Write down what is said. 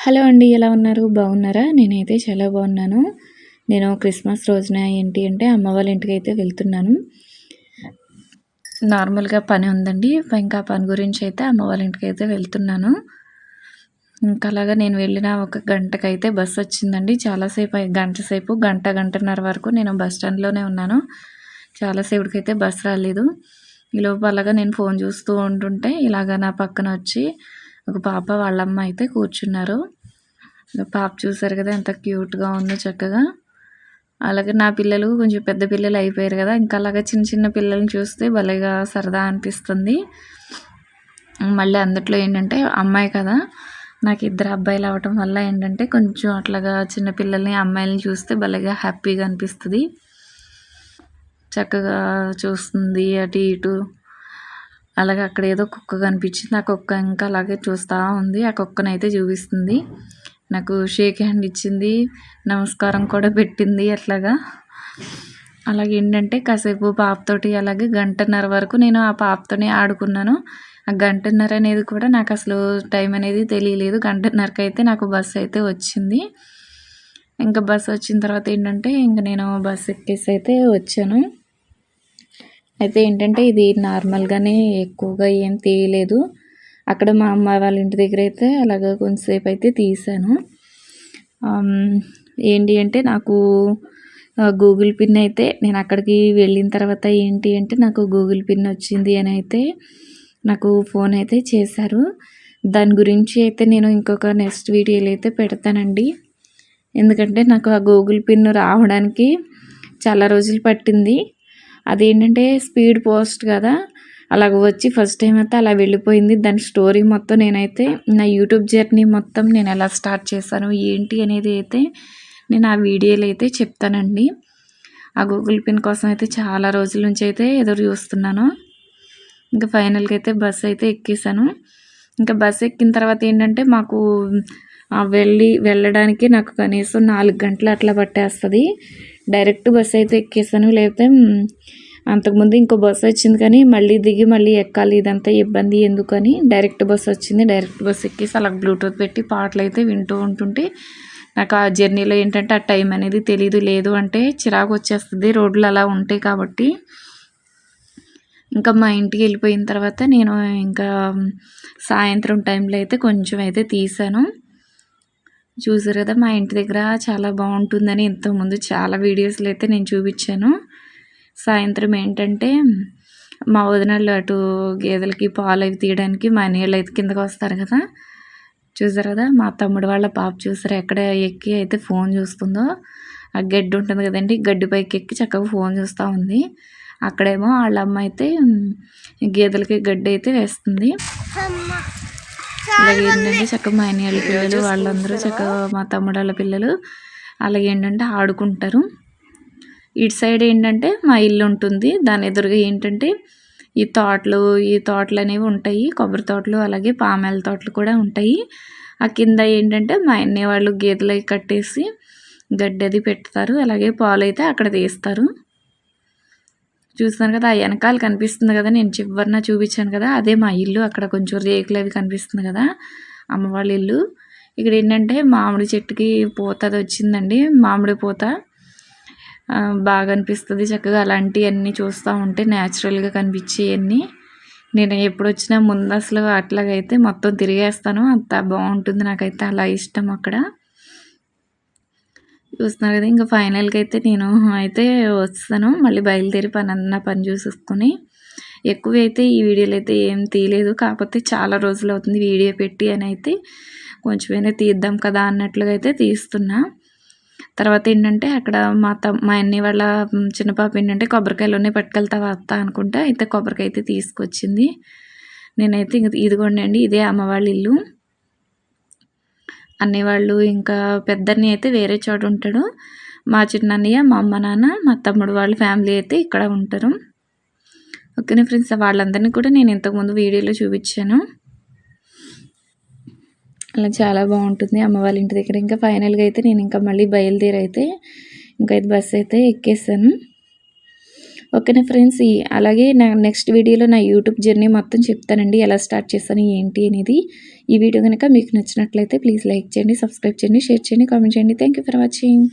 Hello అండి ఎలా ఉన్నారు? బాగున్నారా? నేనైతే చాలా బాగున్నాను. నేను క్రిస్మస్ రోజున ఏంటి అంటే అమ్మ వాళ్ళ ఇంటికి అయితే వెళ్తున్నాను. నార్మల్గా పని ఉందండి. ఇంకా పని గురించి అయితే అమ్మ వాళ్ళ ఇంటికి అయితే వెళ్తున్నాను. ఇంకా అలాగా నేను వెళ్ళిన ఒక గంటకైతే బస్సు వచ్చిందండి. చాలాసేపు గంట సేపు గంట గంటన్నర వరకు నేను బస్ స్టాండ్లోనే ఉన్నాను. చాలాసేపటికి అయితే బస్ రాలేదు. ఈలోపు అలాగా నేను ఫోన్ చూస్తూ ఉంటుంటే ఇలాగ నా పక్కన వచ్చి ఒక పాప వాళ్ళమ్మ అయితే కూర్చున్నారు. పాప చూసారు కదా ఎంత క్యూట్గా ఉందో చక్కగా. అలాగే నా పిల్లలు కొంచెం పెద్ద పిల్లలు అయిపోయారు కదా ఇంకా అలాగే చిన్న చిన్న పిల్లల్ని చూస్తే భలేగా సరదా అనిపిస్తుంది. మళ్ళీ అందుట్లో ఏంటంటే అమ్మాయి కదా నాకు ఇద్దరు అబ్బాయిలు అవ్వటం వల్ల ఏంటంటే కొంచెం అట్లాగా చిన్న పిల్లల్ని అమ్మాయిలని చూస్తే భలేగా హ్యాపీగా అనిపిస్తుంది. చక్కగా చూస్తుంది అటు ఇటు. అలాగే అక్కడ ఏదో కుక్క కనిపించింది. ఆ కుక్క ఇంకా అలాగే చూస్తూ ఉంది. ఆ కుక్కనైతే చూపిస్తుంది. నాకు షేక్ హ్యాండ్ ఇచ్చింది. నమస్కారం కూడా పెట్టింది అట్లాగా. అలాగే ఏంటంటే కాసేపు పాపతోటి అలాగే గంటన్నర వరకు నేను ఆ పాపతోనే ఆడుకున్నాను. ఆ గంటన్నర అనేది కూడా నాకు అసలు టైం అనేది తెలియలేదు. గంటన్నరకి అయితే నాకు బస్సు అయితే వచ్చింది. ఇంకా బస్సు వచ్చిన తర్వాత ఏంటంటే ఇంకా నేను బస్సు ఎక్కేసి అయితే వచ్చాను. అయితే ఏంటంటే ఇది నార్మల్గానే ఎక్కువగా ఏం తీయలేదు. అక్కడ మా అమ్మ వాళ్ళ ఇంటి దగ్గర అయితే అలాగ కొంతసేపు అయితే తీసాను ఏంటి అంటే నాకు గూగుల్ పిన్ అయితే నేను అక్కడికి వెళ్ళిన తర్వాత ఏంటి అంటే నాకు గూగుల్ పిన్ వచ్చింది అని అయితే నాకు ఫోన్ అయితే చేశారు. దాని గురించి అయితే నేను ఇంకొక నెక్స్ట్ వీడియోలో అయితే పెడతానండి. ఎందుకంటే నాకు ఆ గూగుల్ పిన్ రావడానికి చాలా రోజులు పట్టింది. అదేంటంటే స్పీడ్ పోస్ట్ కదా అలాగ వచ్చి ఫస్ట్ టైం అయితే అలా వెళ్ళిపోయింది. దాని స్టోరీ మొత్తం నేనైతే నా యూట్యూబ్ జర్నీ మొత్తం నేను ఎలా స్టార్ట్ చేశాను ఏంటి అనేది అయితే నేను ఆ వీడియోలు అయితే చెప్తానండి. ఆ గూగుల్ పిన్ కోసం అయితే చాలా రోజుల నుంచి అయితే ఎదురు చూస్తున్నాను. ఇంకా ఫైనల్గా అయితే బస్ అయితే ఎక్కేసాను ఇంకా బస్ ఎక్కిన తర్వాత ఏంటంటే మాకు వెళ్ళి వెళ్ళడానికి నాకు కనీసం నాలుగు గంటలు అట్లా పట్టేస్తుంది. డైరెక్ట్ బస్సు అయితే ఎక్కేసాను. లేకపోతే అంతకుముందు ఇంకో బస్సు వచ్చింది కానీ మళ్ళీ దిగి మళ్ళీ ఎక్కాలి. ఇదంతా ఇబ్బంది. ఎందుకని? డైరెక్ట్ బస్సు వచ్చింది. డైరెక్ట్ బస్సు ఎక్కేసి అలా బ్లూటూత్ పెట్టి పాటలు అయితే వింటూ ఉంటుంటే నాకు ఆ జర్నీలో ఏంటంటే ఆ టైం అనేది తెలీదు లేదు అంటే చిరాకు వచ్చేస్తుంది. రోడ్లు అలా ఉంటాయి కాబట్టి. ఇంకా మా ఇంటికి వెళ్ళిపోయిన తర్వాత నేను ఇంకా సాయంత్రం టైంలో అయితే కొంచెం అయితే తీసాను. చూసారు కదా మా ఇంటి దగ్గర చాలా బాగుంటుందని ఇంతకుముందు చాలా వీడియోస్లో అయితే నేను చూపించాను. సాయంత్రం ఏంటంటే మా వదినళ్ళు అటు గేదెలకి పాలు అవి తీయడానికి మా నీళ్ళు అయితే కిందకు వస్తారు కదా. చూసారు కదా మా తమ్ముడు వాళ్ళ పాప చూసారు ఎక్కడ ఎక్కి అయితే ఫోన్ చూస్తుందో ఆ గడ్డి ఉంటుంది కదండి గడ్డి పైకి ఎక్కి చక్కగా ఫోన్ చూస్తూ ఉంది. అక్కడేమో వాళ్ళ అమ్మ అయితే గేదెలకి గడ్డి అయితే వేస్తుంది. అలాగే ఏంటంటే చక్కగా మా వాళ్ళ పిల్లలు వాళ్ళందరూ చక్కగా మా తమ్ముడు వాళ్ళ పిల్లలు అలాగే ఏంటంటే ఆడుకుంటారు. ఇటు సైడ్ ఏంటంటే మా ఇల్లు ఉంటుంది. దాని ఎదురుగా ఏంటంటే ఈ తోటలు ఈ తోటలు అనేవి ఉంటాయి. కొబ్బరి తోటలు అలాగే పామాయిల తోటలు కూడా ఉంటాయి. ఆ కింద ఏంటంటే మా అన్నయ్య వాళ్ళు గీతలు కట్టేసి గడ్డి అది పెడతారు. అలాగే పాలు అయితే అక్కడ తీస్తారు. చూస్తాను కదా ఆ వెనకాల కనిపిస్తుంది కదా నేను చివరిన చూపించాను కదా అదే మా ఇల్లు. అక్కడ కొంచెం రేకులు అవి కనిపిస్తుంది కదా అమ్మ వాళ్ళ ఇల్లు. ఇక్కడ ఏంటంటే మామిడి చెట్టుకి పూత అది వచ్చిందండి మామిడి పూత. బాగా అనిపిస్తుంది చక్కగా అలాంటివన్నీ చూస్తూ ఉంటే న్యాచురల్గా కనిపించేవన్నీ నేను ఎప్పుడు వచ్చినా ముందు అసలు అట్లాగైతే మొత్తం తిరిగేస్తాను అంత బాగుంటుంది నాకైతే అలా ఇష్టం అక్కడ. చూస్తున్నారు కదా ఇంకా ఫైనల్గా అయితే నేను అయితే వస్తాను. మళ్ళీ బయలుదేరి పని అన్న పని చూసేసుకొని. ఎక్కువ అయితే ఈ వీడియోలు అయితే ఏం తీయలేదు. కాకపోతే చాలా రోజులు అవుతుంది వీడియో పెట్టి అని అయితే కొంచెమైనా తీద్దాం కదా అన్నట్లుగా అయితే తీస్తున్నా. తర్వాత ఏంటంటే అక్కడ మా త మా అన్ని వాళ్ళ చిన్న పాప ఏంటంటే కొబ్బరికాయలోనే పట్టుకెళ్తావా అత్త అనుకుంటా. అయితే కొబ్బరికాయ అయితే తీసుకొచ్చింది. నేనైతే ఇంక ఇదిగోండి అండి ఇదే అమ్మ వాళ్ళ ఇల్లు. అన్నయ్య వాళ్ళు ఇంకా పెద్దన్ని అయితే వేరే చోట ఉంటాడు. మా చిన్నన్నయ్య మా అమ్మ నాన్న మా తమ్ముడు వాళ్ళ ఫ్యామిలీ అయితే ఇక్కడ ఉంటారు. ఓకేనే ఫ్రెండ్స్? వాళ్ళందరినీ కూడా నేను ఇంతకుముందు వీడియోలో చూపించాను. అలా చాలా బాగుంటుంది. అమ్మ వాళ్ళ ఇంటి దగ్గర ఇంకా ఫైనల్గా అయితే నేను ఇంకా మళ్ళీ బయలుదేరి అయితే ఇంకా బస్సు అయితే ఎక్కేసాను ఓకేనా ఫ్రెండ్స్? ఈ అలాగే నా నెక్స్ట్ వీడియోలో నా యూట్యూబ్ జర్నీ మొత్తం చెప్తానండి. ఎలా స్టార్ట్ చేశాను ఏంటి అనేది. ఈ వీడియో కనుక మీకు నచ్చినట్లయితే ప్లీజ్ లైక్ చేయండి సబ్స్క్రైబ్ చేయండి షేర్ చేయండి కామెంట్ చేయండి. Thank for watching.